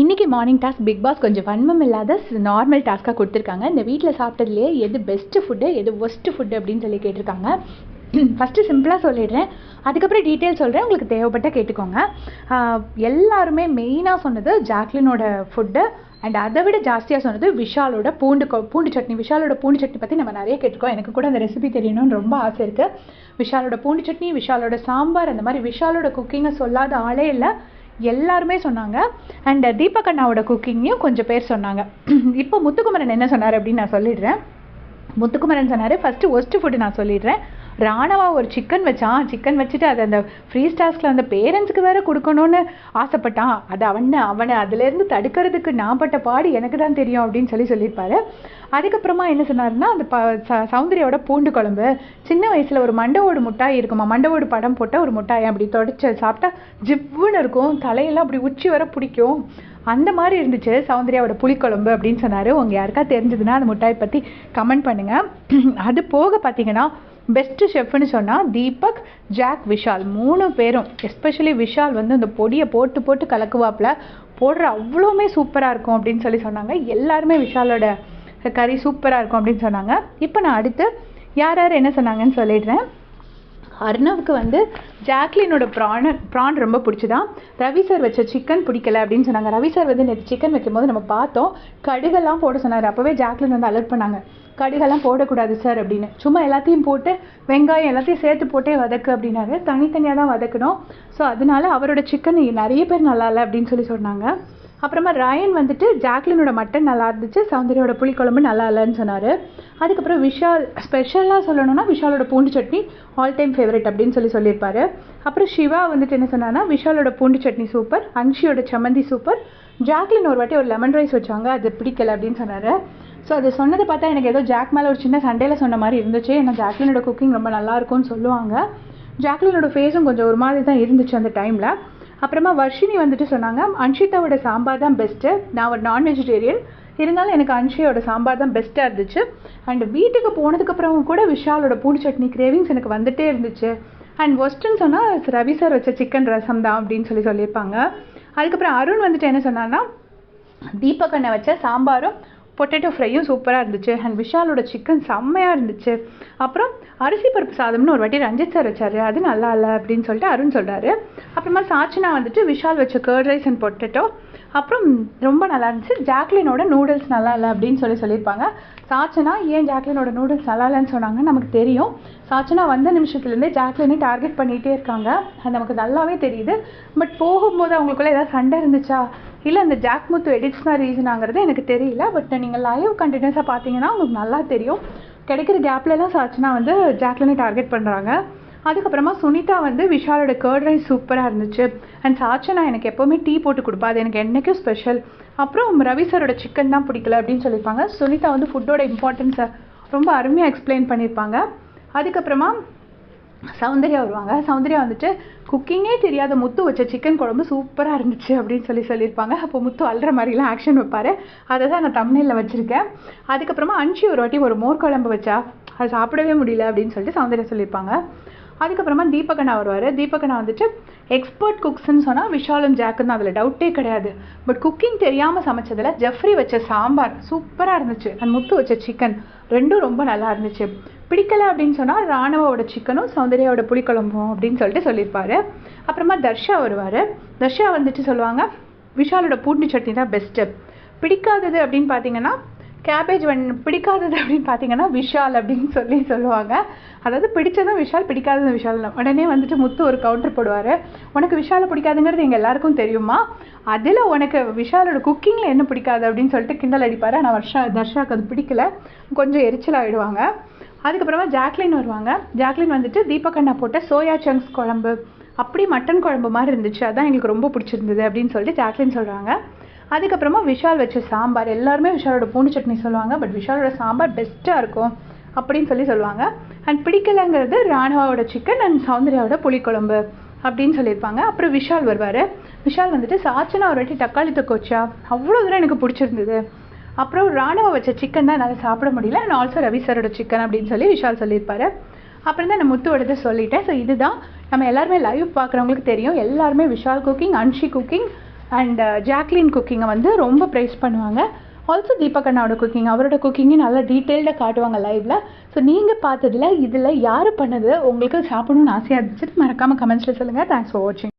இன்றைக்கி morning task big pass கொஞ்சம் வன்மம் இல்லாத நார்மல் டாஸ்க்காக கொடுத்துருக்காங்க. இந்த வீட்டில் சாப்பிட்டதுலேயே எது பெஸ்ட்டு ஃபுட்டு எது ஒஸ்ட்டு ஃபுட்டு அப்படின்னு சொல்லி கேட்டிருக்காங்க. ஃபஸ்ட்டு சிம்பிளாக சொல்லிடுறேன். அதுக்கப்புறம் டீட்டெயில் சொல்கிறேன் உங்களுக்கு தேவைப்பட்ட கேட்டுக்கோங்க. எல்லாருமே மெயினாக சொன்னது ஜாக்லினோட ஃபுட்டு அண்ட் அதை விட ஜாஸ்தியாக சொன்னது விஷாலோட பூண்டு பூண்டு சட்னி. விஷாலோட பூண்டு சட்னி பற்றி நம்ம நிறைய கேட்டிருக்கோம். எனக்கு கூட அந்த ரெசிபி தெரியணும்னு ரொம்ப ஆசை இருக்குது விஷாலோட பூண்டு சட்னி விஷாலோட சாம்பார் அந்த மாதிரி விஷாலோட குக்கிங்கை சொல்லாத ஆளே இல்லை. எல்லாருமே சொன்னாங்க. அண்ட் தீபக் அண்ணாவோட குக்கிங்கையும் கொஞ்சம் பேர் சொன்னாங்க. இப்போ முத்துக்குமரன் என்ன சொன்னார் அப்படின்னு நான் சொல்லிடுறேன். முத்துக்குமரன் சொன்னார் ஃபஸ்ட்டு ஒஸ்ட்டு ஃபுட்டு நான் சொல்லிடுறேன். ராணவா ஒரு சிக்கன் வச்சான். சிக்கன் வச்சுட்டு அதை அந்த ஃப்ரீ ஸ்டாஸ்கில் அந்த பேரண்ட்ஸ்க்கு வேற கொடுக்கணும்னு ஆசைப்பட்டான். அது அவனை அவனை அதுலேருந்து தடுக்கிறதுக்கு நான் பட்ட பாடு எனக்கு தான் தெரியும் அப்படின்னு சொல்லி சொல்லியிருப்பாரு. அதுக்கப்புறமா என்ன சொன்னாருன்னா அந்த ப ச- சௌந்தர்யாவோட பூண்டு குழம்பு. சின்ன வயசில் ஒரு மண்டவோடு முட்டாய் இருக்குமா மண்டவோடு படம் போட்ட ஒரு முட்டாய் அப்படி தொடச்சி சாப்பிட்டா ஜிவ்வுன்னு இருக்கும் தலையெல்லாம் அப்படி உச்சி வர பிடிக்கும். அந்த மாதிரி இருந்துச்சு சௌந்தர்யாவோட புளிக்குழம்பு அப்படின்னு சொன்னார். உங்கள் யாருக்கா தெரிஞ்சதுன்னா அந்த மிட்டாயை பற்றி கமெண்ட் பண்ணுங்கள் அது போக பார்த்தீங்கன்னா பெஸ்ட்டு ஷெஃப்னு சொன்னால் தீபக் ஜாக் விஷால் மூணு பேரும். எஸ்பெஷலி விஷால் வந்து அந்த பொடியை போட்டு போட்டு கலக்குவாப்புல. போடுற அவ்வளோமே சூப்பராக இருக்கும் அப்படின்னு சொல்லி சொன்னாங்க. எல்லாருமே விஷாலோட கறி சூப்பராக இருக்கும் அப்படின்னு சொன்னாங்க. இப்போ நான் அடுத்து யார் யார் என்ன சொன்னாங்கன்னு சொல்லிடுறேன். அர்ணவுக்கு வந்து ஜாக்லினோட ப்ரான் ப்ரான் ரொம்ப பிடிச்சதான் ரவி சார் வச்ச சிக்கன் பிடிக்கல அப்படின்னு சொன்னாங்க. ரவி சார் வந்து நேற்று சிக்கன் வைக்கும்போது நம்ம பார்த்தோம். கடுகெல்லாம் போட சொன்னார். அப்போவே ஜாக்லின் வந்து அலர்ட் பண்ணாங்க. கடுகெல்லாம் போடக்கூடாது சார் அப்படின்னு. சும்மா எல்லாத்தையும் போட்டு வெங்காயம் எல்லாத்தையும் சேர்த்து போட்டே வதக்கு அப்படின்னாரு. தனித்தனியாக தான் வதக்கணும். ஸோ அதனால அவரோட சிக்கன் நிறைய பேர் நல்லா இல்லை அப்படின்னு சொல்லி சொன்னாங்க. அப்புறமா ராயன் வந்துட்டு ஜாக்லினோட மட்டன் நல்லா இருந்துச்சு சௌந்தர்யாவோட புளிக்குழம்பு நல்லா இல்லைன்னு சொன்னார். அதுக்கப்புறம் விஷால் ஸ்பெஷலாக சொல்லணும்னா விஷாலோட பூண்டு சட்னி ஆல் டைம் ஃபேவரட் அப்படின்னு சொல்லி சொல்லியிருப்பாரு. அப்புறம் சிவா வந்துட்டு என்ன சொன்னான்னா விஷாலோட பூண்டு சட்னி சூப்பர் அன்ஷியோட சம்மந்தி சூப்பர் ஜாக்லின் ஒரு வாட்டி ஒரு லெமன் ரைஸ் வச்சாங்க அது பிடிக்கல அப்படின்னு சொன்னார். ஸோ அது சொன்னதை பார்த்தா எனக்கு ஏதோ ஜாக் மேலே ஒரு சின்ன சண்டையில் சொன்ன மாதிரி இருந்துச்சு. ஏன்னா ஜாக்லினோட குக்கிங் ரொம்ப நல்லா இருக்கும்னு சொல்லுவாங்க. ஜாக்லினோட ஃபேஸும் கொஞ்சம் ஒரு மாதிரி தான் இருந்துச்சு அந்த டைமில் அப்புறமா வர்ஷினி வந்துட்டு சொன்னாங்க அன்ஷிதாவோட சாம்பார் தான் பெஸ்ட்டு நான் ஒரு நான் வெஜிடேரியன் இருந்தாலும் எனக்கு அன்ஷியோட சாம்பார் தான் பெஸ்ட்டாக இருந்துச்சு. அண்ட் வீட்டுக்கு போனதுக்கப்புறம் கூட விஷாலோட பூண்டு சட்னி கிரேவிங்ஸ் எனக்கு வந்துட்டே இருந்துச்சு. அண்ட் ஒஸ்ட்டுன்னு சொன்னால் ரவி சார் வச்ச சிக்கன் ரசம் தான் அப்படின்னு சொல்லி சொல்லியிருப்பாங்க. அதுக்கப்புறம் அருண் வந்துட்டு என்ன சொன்னான்னா தீபக் அண்ணன் வச்ச சாம்பாரும் பொட்டேட்டோ ஃப்ரையும் சூப்பராக இருந்துச்சு. அண்ட் விஷாலோட சிக்கன் செம்மையாக இருந்துச்சு. அப்புறம் அரிசி பருப்பு சாதம்னு ஒரு வாட்டி ரஞ்சித் சார் வச்சார். அது நல்லா இல்லை அப்படின்னு சொல்லிட்டு அருண் சொல்கிறாரு அப்புறமா சாச்சனா வந்துட்டு விஷால் வச்ச கர்ட் ரைஸ் அண்ட் பொட்டேட்டோ அப்புறம் ரொம்ப நல்லா இருந்துச்சு. ஜாக்லினோட நூடுல்ஸ் நல்லா இல்லை அப்படின்னு சொல்லி சொல்லியிருப்பாங்க. சாச்சனா ஏன் ஜாக்லினோட நூடுல்ஸ் நல்லா இல்லைன்னு சொன்னாங்க நமக்கு தெரியும். சாச்சனா வந்த நிமிஷத்துலேருந்தே ஜாக்லினை டார்கெட் பண்ணிகிட்டே இருக்காங்க. அது நமக்கு நல்லாவே தெரியுது. பட் போகும்போது அவங்களுக்குள்ள ஏதாவது சண்டை இருந்துச்சா? இல்லை அந்த ஜாக் முத்து எடிட்ஸ் தான் ரீசனாங்கிறது எனக்கு தெரியல. பட் நீங்கள் லைவ் கண்டினியூஸாக பார்த்தீங்கன்னா உங்களுக்கு நல்லா தெரியும். கிடைக்கிற கேப்லலாம் சாச்சனா வந்து ஜாக்லினை டார்கெட் பண்ணுறாங்க அதுக்கப்புறமா சுனிதா வந்து விஷாலோட கர்ட் ரைஸ் சூப்பராக இருந்துச்சு. அண்ட் சாச்சனா எனக்கு எப்போவுமே டீ போட்டு கொடுப்பா. அது எனக்கு என்றைக்கும் ஸ்பெஷல் அப்புறம் ரவி சாரோட சிக்கன் தான் பிடிக்கல அப்படின்னு சொல்லியிருப்பாங்க. சுனிதா வந்து ஃபுட்டோட இம்பார்ட்டன்ஸை ரொம்ப அருமையாக எக்ஸ்பிளைன் பண்ணியிருப்பாங்க. அதுக்கப்புறமா சௌந்தர்யா வருவாங்க. சௌந்தர்யா வந்துட்டு குக்கிங்கே தெரியாத முத்து வச்ச சிக்கன் குழம்பு சூப்பராக இருந்துச்சு அப்படின்னு சொல்லி சொல்லியிருப்பாங்க. அப்போ முத்து அல்ற மாதிரிலாம் ஆக்ஷன் வைப்பார். அதை தான் நான் தமிழில் வச்சுருக்கேன். அதுக்கப்புறமா அன்ஷி ஒரு வாட்டி ஒரு மோர் குழம்பு வச்சா? அது சாப்பிடவே முடியல அப்படின்னு சொல்லிட்டு சௌந்தர்யா சொல்லியிருப்பாங்க. அதுக்கப்புறமா தீபகண்ணா வருவார். தீபகண்ணா வந்துட்டு எக்ஸ்பர்ட் குக்ஸ்ன்னு சொன்னால் விஷாலும் ஜாக்கும் தான். அதில் டவுட்டே கிடையாது. பட் குக்கிங் தெரியாமல் சமைச்சதில் ஜெஃப்ரி வச்ச சாம்பார் சூப்பராக இருந்துச்சு. அண்ட் முத்து வச்ச சிக்கன் ரெண்டும் ரொம்ப நல்லா இருந்துச்சு. பிடிக்கலை அப்படின்னு சொன்னால் ராணுவோட சிக்கனும் சௌந்தர்யாவோட புளிக்குழம்பும் அப்படின்னு சொல்லிட்டு சொல்லியிருப்பாரு. அப்புறமா தர்ஷா வருவார். தர்ஷா வந்துட்டு சொல்லுவாங்க விஷாலோட பூண்டு சட்னி தான் பெஸ்ட்டு பிடிக்காதது அப்படின்னு பார்த்தீங்கன்னா கேபேஜ் வன் பிடிக்காதது அப்படின்னு பார்த்தீங்கன்னா விஷால் அப்படின்னு சொல்லி சொல்லுவாங்க. அதாவது பிடிச்சதும் விஷால் பிடிக்காததும் விஷால். உடனே வந்துட்டு முத்து ஒரு கவுண்டர் போடுவார். உனக்கு விஷாலை பிடிக்காதுங்கிறது எங்கள் எல்லாருக்கும் தெரியுமா? அதில் உனக்கு விஷாலோட குக்கிங்கில் என்ன பிடிக்காது அப்படின்னு சொல்லிட்டு கிண்டல் அடிப்பார். ஆனால் வர்ஷா தர்ஷாவுக்கு அது பிடிக்கல. கொஞ்சம் எரிச்சலாகிடுவாங்க அதுக்கப்புறமா ஜாக்லின் வருவாங்க. ஜாக்லின் வந்துட்டு தீபகண்ணா போட்ட சோயா சங்க்ஸ் குழம்பு. அப்படி மட்டன் குழம்பு மாதிரி இருந்துச்சு. அதான் எங்களுக்கு ரொம்ப பிடிச்சிருந்தது அப்படின்னு சொல்லிட்டு ஜாக்லின் சொல்கிறாங்க அதுக்கப்புறமா விஷால் வச்ச சாம்பார் எல்லாருமே விஷாலோட பூண்டு சட்னி சொல்லுவாங்க பட் விஷாலோட சாம்பார் பெஸ்ட்டாக இருக்கும் அப்படின்னு சொல்லி சொல்லுவாங்க. அண்ட் பிடிக்கலைங்கிறது ராணுவாவோட சிக்கன் அண்ட் சௌந்தர்யாவோட புளிக்குழம்பு அப்படின்னு சொல்லியிருப்பாங்க. அப்புறம் விஷால் வருவார். விஷால் வந்துட்டு சாச்சனா ஒரு வாட்டி தக்காளி தொக்கோச்சா அவ்வளோ தூரம் எனக்கு பிடிச்சிருந்தது. அப்புறம் ராணுவ வச்ச சிக்கன் தான் என்னால் சாப்பிட முடியல. அண்ட் ஆல்சோ ரவி சாரோட சிக்கன் அப்படின்னு சொல்லி விஷால் சொல்லியிருப்பாரு. அப்புறம் தான் நான் முத்துவோடது சொல்லிட்டேன். ஸோ இதுதான் நம்ம எல்லாருமே லைவ் பார்க்குறவங்களுக்கு தெரியும். எல்லாருமே Vishal cooking Anshi cooking and Jacqueline குக்கிங்கை வந்து ரொம்ப ப்ரைஸ் பண்ணுவாங்க. ஆல்சோ தீபக் அண்ணாவோட குக்கிங் அவரோட குக்கிங்கும் நல்லா டீட்டெயில்டாக காட்டுவாங்க லைவில் ஸோ நீங்கள் பார்த்ததில் இதில் யார் பண்ணது உங்களுக்கு சாப்பிடணும்னு ஆசையாக இருந்துச்சு மறக்காமல் கமெண்ட்ஸில் சொல்லுங்கள் தேங்க்ஸ் ஃபார் வாட்சிங்